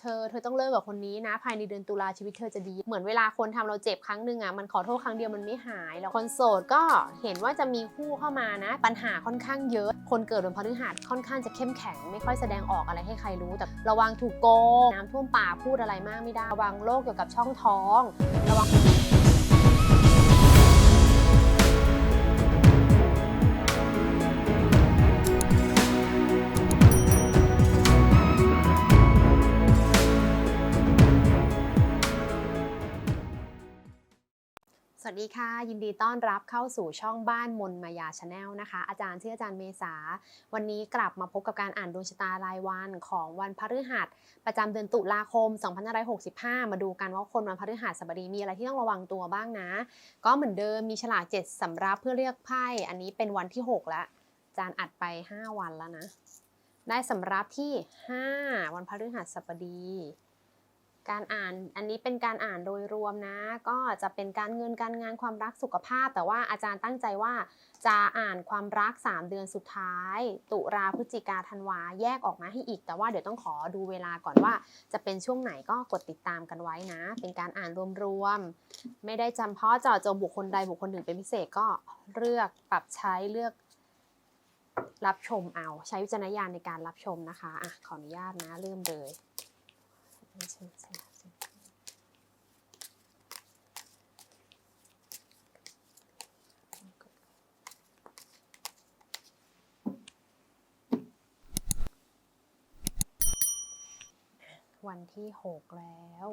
เธอเธอต้องเลิกกับคนนี้นะ ภายในเดือนตุลาชีวิตเธอจะดี เหมือนเวลาคนทำเราเจ็บครั้งหนึ่งอะมันขอโทษครั้งเดียวมันไม่หายแล้วคนโสดก็เห็นว่าจะมีคู่เข้ามานะ ปัญหาค่อนข้างเยอะ คนเกิดวันพฤหัสค่อนข้างจะเข้มแข็ง ไม่ค่อยแสดงออกอะไรให้ใครรู้แต่ระวังถูกโกงน้ำท่วมป่าพูดอะไรมากไม่ได้ระวังโรคเกี่ยวกับช่องท้อง ระวัง วัสดีค่ะ ยินดีต้อนรับเข้าสู่ช่องบ้านมนมายาชาแนลนะคะ อาจารย์ชื่ออาจารย์เมษา วันนี้กลับมาพบกับการอ่านดวงชะตารายวันของวันพฤหัส ประจำเดือนตุลาคม 2565 มาดูกันว่าคนวันพฤหัสบดีมีอะไรที่ต้องระวังตัวบ้างนะ ก็เหมือนเดิมมีฉลาก 7สำรับเพื่อเรียกไพ่ อันนี้เป็นวันที่ 6 แล้ว อาจารย์อัดไป 5 วันแล้วนะ ได้สำรับที่ 5 วันพฤหัสบดี การอ่านอันนี้เป็นการอ่านโดยรวมนะ ก็จะเป็นการเงินการงานความรักสุขภาพ แต่ว่าอาจารย์ตั้งใจว่าจะอ่านความรัก 3 เดือนสุดท้าย ตุลาพฤศจิกาธันวาแยกออกมาให้อีก แต่ว่าเดี๋ยวต้องขอดูเวลาก่อนว่า จะเป็นช่วงไหนก็กดติดตามกันไว้นะ เป็นการอ่านรวมๆไม่ได้จำเพาะเจาะจงบุคคลใดบุคคลหนึ่งเป็นพิเศษก็เลือกปรับใช้เลือกรับชมเอา ใช้วิจารณญาณในการรับชมนะคะอะขออนุญาตนะเริ่มเลย วันที่หกแล้ว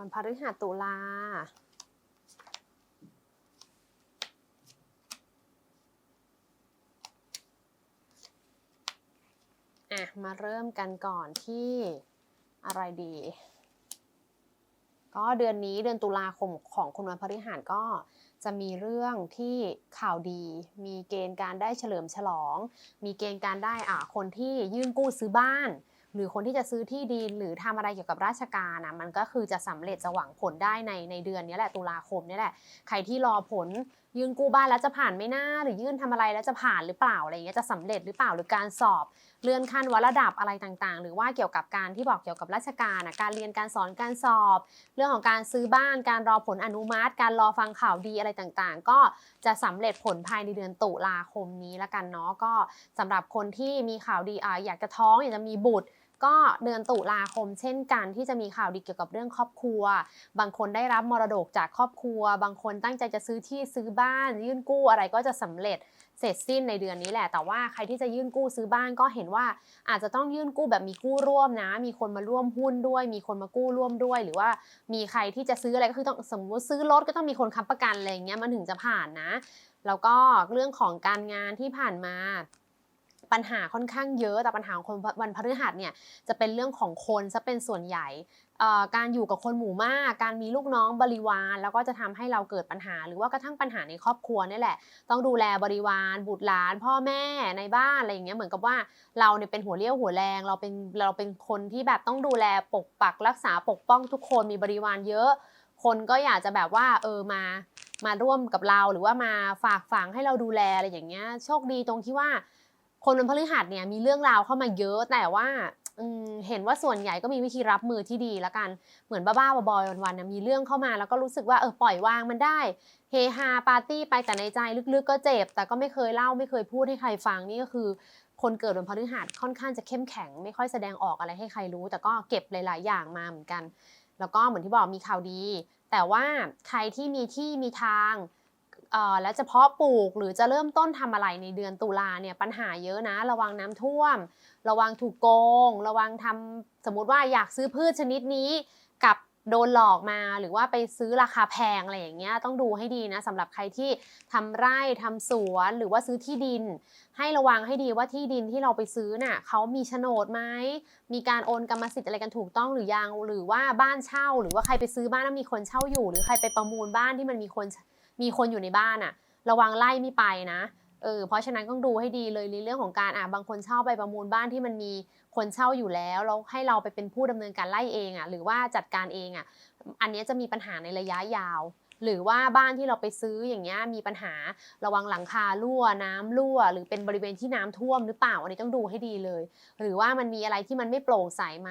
วันพฤหัสตุลาอะ มาเริ่มกันก่อนที่อะไรดี ก็เดือนนี้เดือนตุลาคมของคนวันพฤหัสก็จะมีเรื่องที่ข่าวดี มีเกณฑ์การได้เฉลิมฉลอง มีเกณฑ์การได้อ่าคนที่ยื่นกู้ซื้อบ้าน หรือคนที่จะซื้อที่ดินหรือทำอะไรเกี่ยวกับราชการนะมันก็คือจะสำเร็จจะหวังผลได้ในในเดือนนี้แหละตุลาคมนี่แหละใครที่รอผลยื่นกู้บ้านแล้วจะผ่านไม่น่าหรือยื่นทำอะไรแล้วจะผ่านหรือเปล่าอะไรอย่างเงี้ยจะสำเร็จหรือเปล่าหรือการสอบ เลื่อนขั้นวัดระดับอะไรต่างๆ หรือว่าเกี่ยวกับการที่บอกเกี่ยวกับราชการนะการเรียนการสอนการสอบ เรื่องของการซื้อบ้าน การรอผลอนุมัติ การรอฟังข่าวดีอะไรต่างๆ ก็จะสำเร็จผลภายในเดือนตุลาคมนี้ละกันเนาะก็สำหรับคนที่มีข่าวดีอ่าอยากจะท้องอยากจะมีบุตร ก็เดือนตุลาคมเช่นกันที่จะมีข่าวดีเกี่ยวกับเรื่องครอบครัว บางคนได้รับมรดกจากครอบครัว บางคนตั้งใจจะซื้อที่ซื้อบ้าน ยื่นกู้อะไรก็จะสำเร็จเสร็จสิ้นในเดือนนี้แหละ แต่ว่าใครที่จะยื่นกู้ซื้อบ้านก็เห็นว่าอาจจะต้องยื่นกู้แบบมีกู้ร่วมนะ มีคนมาร่วมหุ้นด้วย มีคนมากู้ร่วมด้วย หรือว่ามีใครที่จะซื้ออะไรก็คือต้องสมมติซื้อรถก็ต้องมีคนค้ำประกันอะไรอย่างเงี้ยมันถึงจะผ่านนะ แล้วก็เรื่องของการงานที่ผ่านมา ปัญหาค่อนข้างเยอะ แต่ปัญหาของคนวันพฤหัสเนี่ยจะเป็นเรื่องของคนซะเป็นส่วนใหญ่การอยู่กับคนหมู่มาก การมีลูกน้องบริวาร แล้วก็จะทำให้เราเกิดปัญหา หรือว่ากระทั่งปัญหาในครอบครัวนี่แหละ ต้องดูแลบริวาร บุตรหลาน พ่อแม่ในบ้านอะไรอย่างเงี้ยเหมือนกับว่าเราเนี่ยเป็นหัวเรี่ยวหัวแรง เราเป็นเราเป็นคนที่แบบต้องดูแลปกปักรักษาปกป้องทุกคนมีบริวารเยอะ คนก็อยากจะแบบว่าเออมามาร่วมกับเราหรือว่ามาฝากฝังให้เราดูแลอะไรอย่างเงี้ยโชคดีตรงที่ว่า คนวันพฤหัสเนี่ยมีเรื่องราวเข้ามาเยอะแต่ว่าเห็นว่าส่วนใหญ่ก็มีวิธีรับมือที่ดีแล้วกัน เหมือนบ้าๆบอยๆวันๆมีเรื่องเข้ามาแล้วก็รู้สึกว่าเออปล่อยวางมันได้ เฮฮาปาร์ตี้ไปแต่ในใจลึกๆก็เจ็บ แต่ก็ไม่เคยเล่าไม่เคยพูดให้ใครฟังนี่ก็คือ คนเกิดวันพฤหัสค่อนข้างจะเข้มแข็ง ไม่ค่อยแสดงออกอะไรให้ใครรู้ แต่ก็เก็บหลายๆ อย่างมาเหมือนกัน แล้วก็เหมือนที่บอกมีข่าวดี แต่ว่าใครที่มีที่มีทาง แล้วจะเพาะปลูกหรือจะเริ่มต้นทำอะไรในเดือนตุลาเนี่ยปัญหาเยอะนะ ระวังน้ำท่วม ระวังถูกโกง ระวังทำสมมติว่าอยากซื้อพืชชนิดนี้กับโดนหลอกมาหรือว่าไปซื้อราคาแพงอะไรอย่างเงี้ยต้องดูให้ดีนะสำหรับใครที่ทำไร่ทำสวนหรือว่าซื้อที่ดิน ให้ระวังให้ดีว่าที่ดินที่เราไปซื้อน่ะเขามีโฉนดไหมมีการโอนกรรมสิทธิ์อะไรกันถูกต้องหรือยังหรือว่าบ้านเช่า หรือว่าใครไปซื้อบ้านแล้วมีคนเช่าอยู่ หรือใครไปประมูลบ้านที่มันมีคน มีคนอยู่ในบ้านอะระวังไล่ไม่ไปนะเออเพราะฉะนั้นต้องดูให้ดีเลยในเรื่องของการอะบางคนเช่าไปประมูลบ้านที่มันมีคนเช่าอยู่แล้วแล้วให้เราไปเป็นผู้ดำเนินการไล่เองอะหรือว่าจัดการเองอะอันนี้จะมีปัญหาในระยะยาว หรือว่าบ้านที่เราไปซื้ออย่างเงี้ยมีปัญหาระวังหลังคารั่วน้ำรั่ว หรือเป็นบริเวณที่น้ำท่วมหรือเปล่าอันนี้ต้องดูให้ดีเลย หรือว่ามันมีอะไรที่มันไม่โปร่งใสไหม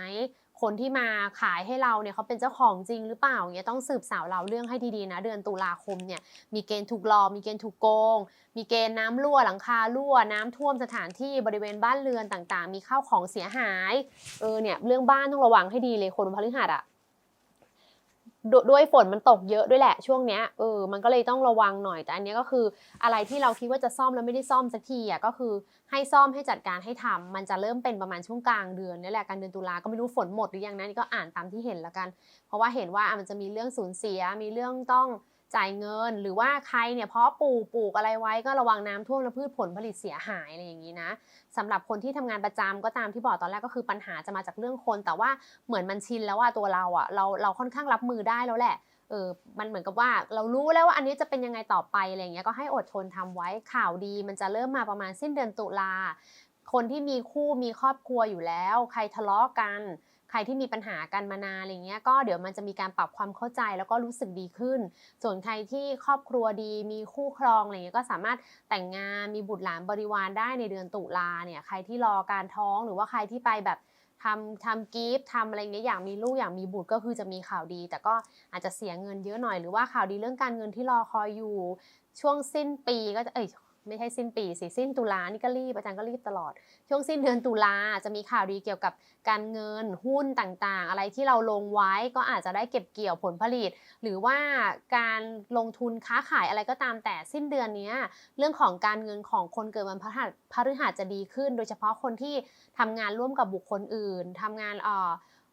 คนที่มาขายให้เราเนี่ยเขาเป็นเจ้าของจริงหรือเปล่าเงี้ยต้องสืบสาวเราเรื่องให้ดีๆนะเดือนตุลาคมเนี่ยมีเกณฑ์ถูกหลอกมีเกณฑ์ถูกโกง มีเกณฑ์น้ำรั่วหลังคารั่วน้ำท่วมสถานที่บริเวณบ้านเรือนต่างๆ มีข้าวของเสียหายเออเนี่ยเรื่องบ้านต้องระวังให้ดีเลยคนพฤหัสอะ ดด้วยฝนมันตกเยอะด้วยแหละช่วงเนี้ยเออมันก็เลยต้องระวังหน่อยแต่อันนี้ก็คืออะไรที่เราคิดว่าจะซ่อมแล้วไม่ได้ซ่อมสักทีอะก็คือให้ซ่อมให้จัดการให้ทำมันจะเริ่มเป็นประมาณช่วงกลางเดือนนี่แหละกลางเดือนตุลาก็ไม่รู้ฝนหมดหรือยังนะนี่ก็อ่านตามที่เห็นแล้วกัน เพราะว่าเห็นว่ามันจะมีเรื่องสูญเสียมีเรื่องต้อง จ่ายเงิน หรือว่าใครเนี่ยเพาะปลูกปลูกอะไรไว้ก็ระวังน้ำท่วมและพืชผลผลิตเสียหายอะไรอย่างนี้นะสำหรับคนที่ทำงานประจำก็ตามที่บอกตอนแรกก็คือปัญหาจะมาจากเรื่องคน แต่ว่าเหมือนมันชินแล้วว่าตัวเราอะเราเราค่อนข้างรับมือได้แล้วแหละเออ มันเหมือนกับว่าเรารู้แล้วว่าอันนี้จะเป็นยังไงต่อไปอะไรเงี้ย ก็ให้อดทนทำไว้ข่าวดี มันจะเริ่มมาประมาณสิ้นเดือนตุลา คนที่มีคู่มีครอบครัวอยู่แล้ว ใครทะเลาะกัน ใครที่มีปัญหากันมานานอะไรเงี้ยก็เดี๋ยวมันจะมีการปรับความเข้าใจแล้วก็รู้สึกดีขึ้น ส่วนใครที่ครอบครัวดีมีคู่ครองอะไรเงี้ยก็สามารถแต่งงานมีบุตรหลานบริวารได้ในเดือนตุลาเนี่ยใครที่รอการท้องหรือว่าใครที่ไปแบบทำทำกิฟต์ทำอะไรเงี้ยอยากมีลูกอยากมีบุตรก็คือจะมีข่าวดี แต่ก็อาจจะเสียเงินเยอะหน่อยหรือว่าข่าวดีเรื่องการเงินที่รอคอยอยู่ ช่วงสิ้นปีก็จะเอ้ย ไม่ใช่สิ้นปีสิสิ้นตุลานี่ก็รีบอาจารย์ก็รีบตลอด ช่วงสิ้นเดือนตุลาจะมีข่าวดีเกี่ยวกับการเงินหุ้นต่างๆ อะไรที่เราลงไว้ก็อาจจะได้เก็บเกี่ยวผลผลิต หรือว่าการลงทุนค้าขายอะไรก็ตามแต่สิ้นเดือนนี้เรื่องของการเงินของคนเกิดวันพฤหัสพฤหัสจะดีขึ้น โดยเฉพาะคนที่ทำงานร่วมกับบุคคลอื่นทำงานเอ่อ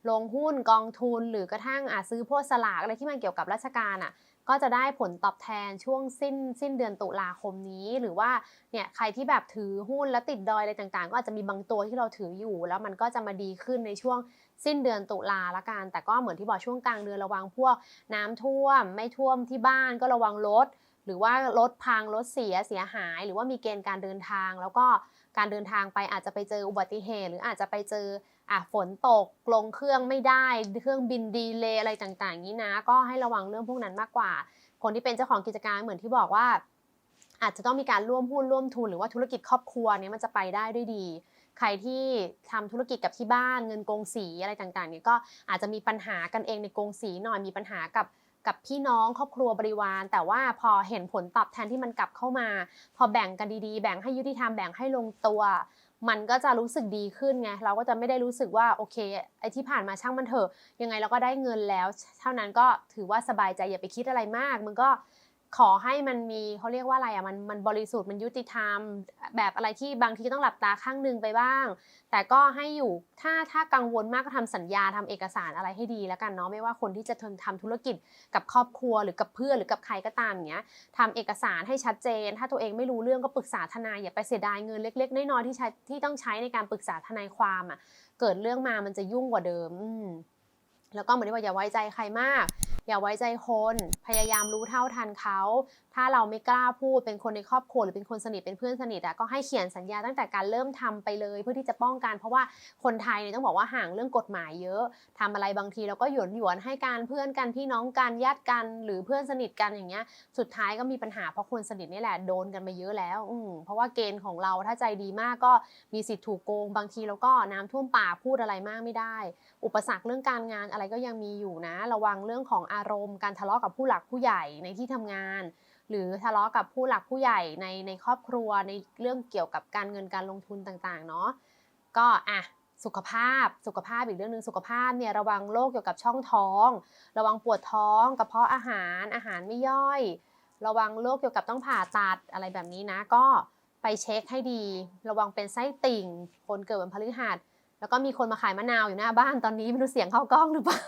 ลงหุ้นกองทุนหรือกระทั่งอาซื้อพวกสลากอะไรที่มันเกี่ยวกับราชการอะก็จะได้ผลตอบแทนช่วงสิ้นสิ้นเดือนตุลาคมนี้ หรือว่าเนี่ยใครที่แบบถือหุ้นแล้วติดดอยอะไรต่างๆ ก็อาจจะมีบางตัวที่เราถืออยู่ แล้วมันก็จะมาดีขึ้นในช่วงสิ้นเดือนตุลาละกัน แต่ก็เหมือนที่บอกช่วงกลางเดือนระวังพวกน้ำท่วม ไม่ท่วมที่บ้านก็ระวังรถ หรือว่ารถพังรถเสียเสียหาย หรือว่ามีเกณฑ์การเดินทาง แล้วก็การเดินทางไปอาจจะไปเจออุบัติเหตุ หรืออาจจะไปเจอ อะฝนตกลงเครื่องไม่ได้เครื่องบินดีเลย์อะไรต่างๆนี้นะ ก็ให้ระวังเรื่องพวกนั้นมากกว่า คนที่เป็นเจ้าของกิจการเหมือนที่บอกว่า อาจจะต้องมีการร่วมหุ้นร่วมทุน หรือว่าธุรกิจครอบครัวเนี้ยมันจะไปได้ด้วยดี ใครที่ทำธุรกิจกับที่บ้านเงินกงสีอะไรต่างๆเนี่ยก็อาจจะมีปัญหากันเองในกงสีหน่อยมีปัญหากับกับพี่น้องครอบครัวบริวาร แต่ว่าพอเห็นผลตอบแทนที่มันกลับเข้ามา พอแบ่งกันดีๆ แบ่งให้ยุติธรรมแบ่งให้ลงตัว มันก็จะรู้สึกดีขึ้นไงเราก็จะไม่ได้รู้สึกว่าโอเคไอ้ที่ผ่านมาช่างมันเถอะยังไงเราก็ได้เงินแล้ว เท่านั้นก็ถือว่าสบายใจอย่าไปคิดอะไรมาก มันก็ ขอให้มันมีเขาเรียกว่าอะไรอะมันมันบริสุทธิ์มันยุติธรรม แบบอะไรที่บางทีต้องหลับตาข้างหนึงไปบ้าง แต่ก็ให้อยู่ถ้าถ้ากังวลมากก็ทำสัญญาทำเอกสารอะไรให้ดีแล้วกันเนาะไม่ว่าคนที่จะทำธุรกิจกับครอบครัวหรือกับเพื่อนหรือกับใครก็ตามอย่างเงี้ยทำเอกสารให้ชัดเจน ถ้าตัวเองไม่รู้เรื่องก็ปรึกษาทนายอย่าไปเสียดายเงินเล็ก ๆ น้อยๆที่ใช้ที่ต้องใช้ในการปรึกษาทนายความอะเกิดเรื่องมามันจะยุ่งกว่าเดิมอืมแล้วก็เหมือนที่บอกอย่าไว้ใจใครมาก อย่าไว้ใจคน พยายามรู้เท่าทันเขา ถ้าเราไม่กล้าพูดเป็นคนในครอบครัวหรือเป็นคนสนิทเป็นเพื่อนสนิทอะก็ให้เขียนสัญญาตั้งแต่การเริ่มทำไปเลย เพื่อที่จะป้องกัน เพราะว่าคนไทยเนี่ยต้องบอกว่าห่างเรื่องกฎหมายเยอะทำอะไรบางทีเราก็หยวนหยวนให้การเพื่อนกันพี่น้องกันญาติกันหรือเพื่อนสนิทกันอย่างเงี้ยสุดท้ายก็มีปัญหาเพราะคนสนิทนี่แหละโดนกันมาเยอะแล้วอืเพราะว่าเกณฑ์ของเราถ้าใจดีมากก็มีสิทธิ์ถูกโกง บางทีเราก็น้ำท่วมป่าพูดอะไรมากไม่ได้ อุปสรรคเรื่องการงานอะไรก็ยังมีอยู่นะ ระวังเรื่องของอารมณ์การทะเลาะกับผู้หลักผู้ใหญ่ในที่ทำงาน หรือทะเลาะกับผู้หลักผู้ใหญ่ในในครอบครัวในเรื่องเกี่ยวกับการเงินการลงทุนต่างๆเนาะก็อะสุขภาพสุขภาพอีกเรื่องหนึ่งสุขภาพเนี่ยระวังโรคเกี่ยวกับช่องท้อง ระวังปวดท้องกระเพาะอาหารอาหารไม่ย่อย ระวังโรคเกี่ยวกับต้องผ่าตัดอะไรแบบนี้นะก็ไปเช็คให้ดี ระวังเป็นไส้ติ่ง คนเกิดวันพฤหัสแล้วก็มีคนมาขายมะนาวอยู่หน้าบ้านตอนนี้ไม่รู้เสียงเข้ากล้องหรือเปล่า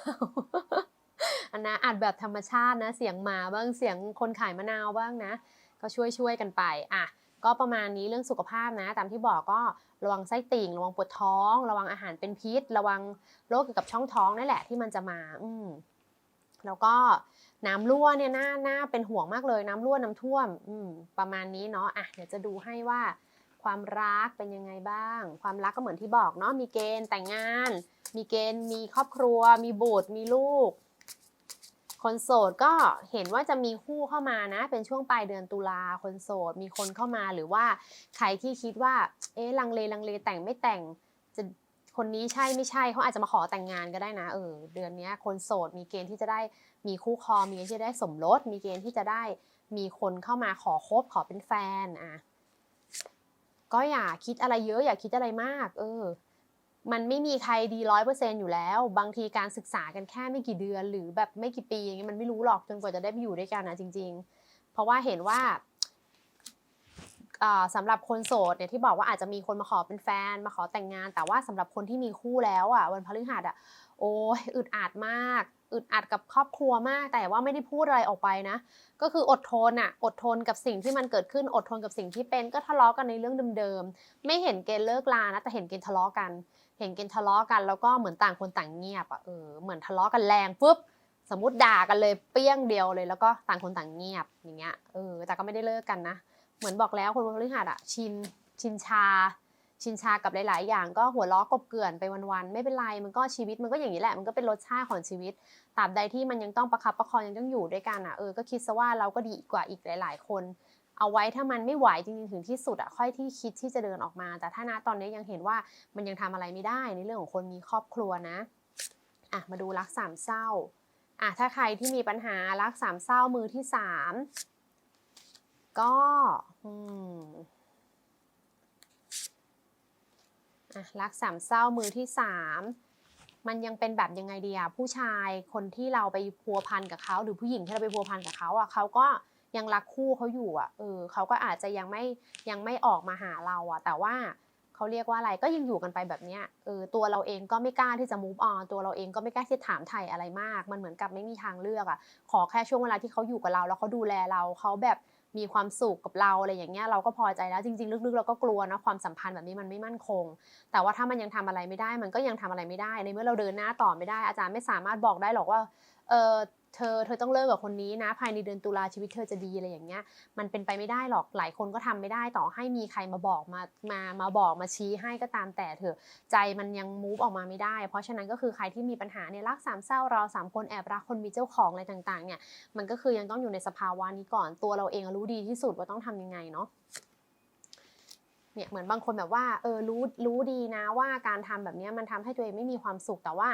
อันนะอัดแบบธรรมชาตินะ เสียงหมาบ้างเสียงคนขายมะนาวบ้างนะ ก็ช่วยช่วยกันไปอะก็ประมาณนี้เรื่องสุขภาพนะ ตามที่บอกก็ระวังไส้ติ่ง ระวังปวดท้อง ระวังอาหารเป็นพิษ ระวังโรคเกี่ยวกับช่องท้องนั่นแหละที่มันจะมา อืมแล้วก็น้ำรั่วเนี่ยน่าน่าเป็นห่วงมากเลยน้ำรั่วน้ำท่วม อืม ประมาณนี้เนาะอะเดี๋ยวจะดูให้ว่า ความรักเป็นยังไงบ้าง ความรักก็เหมือนที่บอกเนาะมีเกณฑ์แต่งงาน มีเกณฑ์มีครอบครัว มีบุตรมีลูก คนโสดก็เห็นว่าจะมีคู่เข้ามานะ เป็นช่วงปลายเดือนตุลาคนโสดมีคนเข้ามาหรือว่าใครที่คิดว่า เอ๊ะลังเลลังเลแต่งไม่แต่งจะคนนี้ใช่ไม่ใช่เขาอาจจะมาขอแต่งงานก็ได้นะเออเดือนนี้คนโสดมีเกณฑ์ที่จะได้มีคู่ครองมีเกณฑ์ที่จะได้สมรสมีเกณฑ์ที่จะได้มีคนเข้ามาขอคบขอเป็นแฟนอะก็อย่าคิดอะไรเยอะอย่าคิดอะไรมาก เออ มันไม่มีใครดีร้อยเปอร์เซ็นอยู่แล้ว บางทีการศึกษากันแค่ไม่กี่เดือน หรือแบบไม่กี่ปีอย่างเงี้ยมันไม่รู้หรอกจนกว่าจะได้ไปอยู่ด้วยกันนะจริง ๆ เพราะว่าเห็นว่าอ่าสำหรับคนโสดเนี่ยที่บอกว่าอาจจะมีคนมาขอเป็นแฟนมาขอแต่งงาน แต่ว่าสำหรับคนที่มีคู่แล้วอะวันพฤหัสอะโอ้ยอึดอัดมาก อึดอัดกับครอบครัวมาก แต่ว่าไม่ได้พูดอะไรออกไปนะ ก็คืออดทนอะอดทนกับสิ่งที่มันเกิดขึ้นอดทนกับสิ่งที่เป็นก็ทะเลาะกันในเรื่องเดิมๆไม่เห็นเกณฑ์เลิกลานะแต่เห็นเกณฑ์ทะเลาะกัน เห็นกณฑ์ทะเลาะกันแล้วก็เหมือนต่างคนต่างเงียบอะเออเหมือนทะเลาะกันแรงปุ๊บสมมติด่ากันเลยเปี้ยงเดียวเลย แล้วก็ต่างคนต่างเงียบอย่างเงี้ยเออแต่ก็ไม่ได้เลิกกันนะ เหมือนบอกแล้วคนวันพฤหัสอะชินชินชา ชินชากับหลาย ๆ อย่างก็หัวล้อกบเกลื่อนไปวัน ๆ ไม่เป็นไรมันก็ชีวิตมันก็อย่างนี้แหละ มันก็เป็นรสชาติของชีวิตตราบใดที่มันยังต้องประคับประคองยังต้องอยู่ด้วยกันอะเออก็คิดซะว่าเราก็ดีกว่าอีกหลาย ๆ คน เอาไว้ถ้ามันไม่ไหวจริงๆถึงที่สุดอะค่อยที่คิดที่จะเดินออกมา แต่ถ้านะตอนนี้ยังเห็นว่ามันยังทำอะไรไม่ได้ในเรื่องของคนมีครอบครัวนะอะมาดูรักสามเศร้าอะถ้าใครที่มีปัญหารักสามเศร้ามือที่สามก็อืมอะรักสามเศร้ามือที่สามมันยังเป็นแบบยังไงดีอะผู้ชายคนที่เราไปพัวพันกับเขาหรือผู้หญิงที่เราไปพัวพันกับเขาอะเขาก็ ยังรักคู่เขาอยู่อะเออเขาก็อาจจะยังไม่ยังไม่ออกมาหาเราอะ แต่ว่าเขาเรียกว่าอะไรก็ยังอยู่กันไปแบบเนี้ยเออตัวเราเองก็ไม่กล้าที่จะ move on ตัวเราเองก็ไม่กล้าที่จะถามไถ่อะไรมาก มันเหมือนกับไม่มีทางเลือกอะขอแค่ช่วงเวลาที่เขาอยู่กับเรา แล้วเขาดูแลเราเขาแบบมีความสุขกับเราอะไรอย่างเงี้ยเราก็พอใจแล้วจริง ๆ ลึกๆเราก็กลัวนะความสัมพันธ์แบบนี้มันไม่มั่นคง แต่ว่าถ้ามันยังทำอะไรไม่ได้ มันก็ยังทำอะไรไม่ได้ ในเมื่อเราเดินหน้าต่อไม่ได้อาจารย์ไม่สามารถบอกได้หรอกว่าเออ เธอเธอต้องเลิกกับคนนี้นะ ภายในเดือนตุลาชีวิตเธอจะดีอะไรอย่างเงี้ย มันเป็นไปไม่ได้หรอกหลายคนก็ทำไม่ได้ต่อให้มีใครมาบอกมามามาบอกมาชี้ให้ก็ตามแต่เถอะใจมันยังมูฟออกมาไม่ได้ เพราะฉะนั้นก็คือใครที่มีปัญหาเนี่ยรักสามเศร้าเราสามคนแอบรักคนมีเจ้าของอะไรต่างๆเนี่ยมันก็คือยังต้องอยู่ในสภาวะนี้ก่อนตัวเราเองรู้ดีที่สุดว่าต้องทำยังไงเนาะเนี่ยเหมือนบางคนแบบว่าเออรู้รู้ดีนะว่าการทำแบบนี้มันทำให้ตัวเองไม่มีความสุขแต่ว่า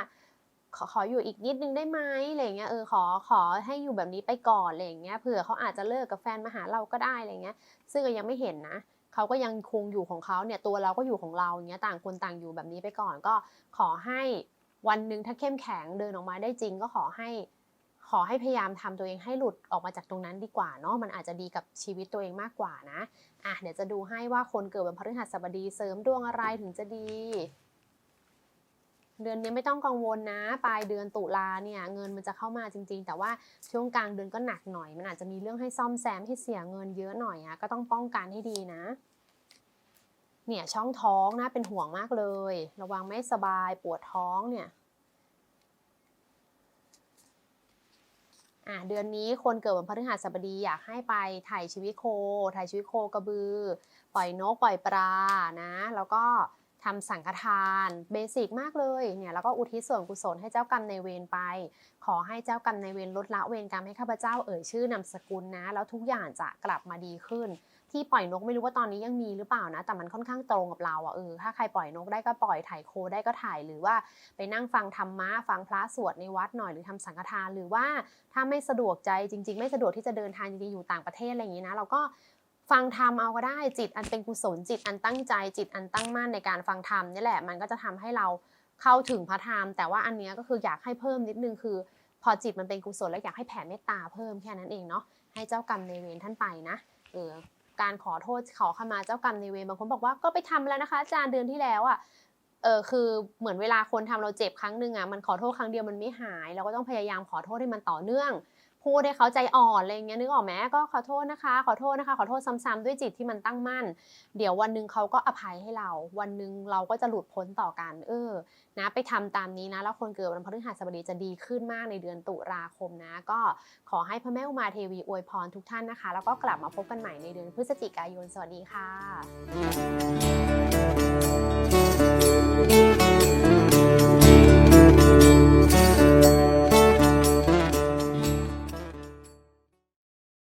ขอขออยู่อีกนิดนึงได้ไหมอะไรเงี้ยเออขอขอให้อยู่แบบนี้ไปก่อนอะไรเงี้ยเผื่อเขาอาจจะเลิกกับแฟนมาหาเราก็ได้อะไรเงี้ย ซึ่งก็ยังไม่เห็นนะเขาก็ยังคงอยู่ของเขาเนี่ยตัวเราก็อยู่ของเราอย่างเงี้ยต่างคนต่างอยู่แบบนี้ไปก่อนก็ขอให้วันหนึ่งถ้าเข้มแข็งเดินออกมาได้จริงก็ขอให้ขอให้พยายามทำตัวเองให้หลุดออกมาจากตรงนั้นดีกว่าเนาะมันอาจจะดีกับชีวิตตัวเองมากกว่านะอะเดี๋ยวจะดูให้ว่าคนเกิดวันพฤหัสบดีเสริมดวงอะไรถึงจะดี เดือนนี้ไม่ต้องกังวลนะ ปลายเดือนตุลาเนี่ยเงินมันจะเข้ามาจริง ๆ แต่ว่าช่วงกลางเดือนก็หนักหน่อย มันอาจจะมีเรื่องให้ซ่อมแซมให้เสียเงินเยอะหน่อยอะก็ต้องป้องกันให้ดีนะเนี่ยช่องท้องนะเป็นห่วงมากเลย ระวังไม่สบายปวดท้องเนี่ยอะเดือนนี้คนเกิดวันพฤหัสบดีอยากให้ไปถ่ายชีวิตโคถ่ายชีวิตโคกระบือ ปล่อยนกปล่อยปลานะ แล้วก็ ทำสังฆทานเบสิกมากเลยเนี่ยแล้วก็อุทิศส่วนกุศลให้เจ้ากรรมในเวรไป ขอให้เจ้ากรรมในเวรลดละเวรกรรมให้ข้าพเจ้าเอ่ยชื่อนามสกุลนะ แล้วทุกอย่างจะกลับมาดีขึ้น ที่ปล่อยนกไม่รู้ว่าตอนนี้ยังมีหรือเปล่านะ แต่มันค่อนข้างตรงกับเราอะเออถ้าใครปล่อยนกได้ก็ปล่อยถ่ายโคได้ก็ถ่ายหรือว่าไปนั่งฟังธรรมะฟังพระสวดในวัดหน่อยหรือทำสังฆทานหรือว่าถ้าไม่สะดวกใจจริง ๆ ไม่สะดวกที่จะเดินทางจริงๆอยู่ต่างประเทศอะไรอย่างนี้นะเราก็ ฟังธรรมเอาก็ได้จิตอันเป็นกุศลจิตอันตั้งใจจิตอันตั้งมั่นในการฟังธรรมนี่แหละมันก็จะทำให้เราเข้าถึงพระธรรม แต่ว่าอันนี้ก็คืออยากให้เพิ่มนิดนึงคือ พอจิตมันเป็นกุศลแล้วอยากให้แผ่เมตตาเพิ่มแค่นั้นเองเนาะให้เจ้ากรรมในเวรท่านไปนะเออการขอโทษขอขมาเจ้ากรรมในเวรบางคนบอกว่าก็ไปทำแล้วนะคะอาจารย์เดือนที่แล้วอะเออคือเหมือนเวลาคนทำเราเจ็บครั้งหนึ่งอะมันขอโทษครั้งเดียวมันไม่หาย เราก็ต้องพยายามขอโทษให้มันต่อเนื่อง พูดให้เขาใจอ่อนอะไรเงี้ยนึกออกไหมก็ขอโทษนะคะ ขอโทษนะคะ ขอโทษซ้ำๆด้วยจิตที่มันตั้งมั่น เดี๋ยววันหนึ่งเขาก็อภัยให้เรา วันหนึ่งเราก็จะหลุดพ้นต่อกันเออนะไปทำตามนี้นะ แล้วคนเกิดวันพฤหัสบดีจะดีขึ้นมากในเดือนตุลาคมนะ ก็ขอให้พระแม่อุมาเทวีอวยพรทุกท่านนะคะ แล้วก็กลับมาพบกันใหม่ในเดือนพฤศจิกายนสวัสดีค่ะ